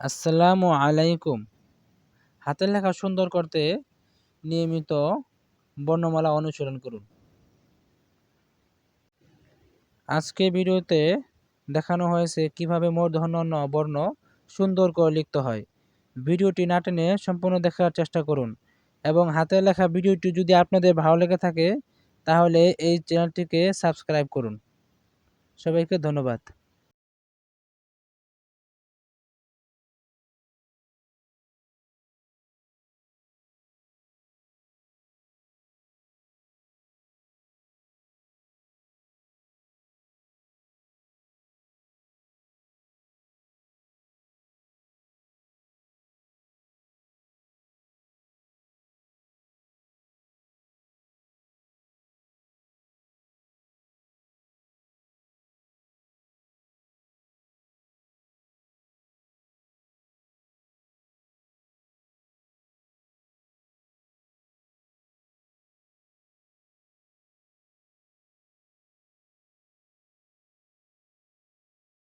আসসালামু আলাইকুম। হাতের লেখা সুন্দর করতে নিয়মিত বর্ণমালা অনুসরণ করুন। আজকে ভিডিওতে দেখানো হয়েছে কীভাবে মূর্ধন্য বর্ণ সুন্দর করে লিখতে হয়। ভিডিওটি না টেনে সম্পূর্ণ দেখার চেষ্টা করুন এবং হাতের লেখা ভিডিওটি যদি আপনাদের ভালো লেগে থাকে, তাহলে এই চ্যানেলটিকে সাবস্ক্রাইব করুন। সবাইকে ধন্যবাদ।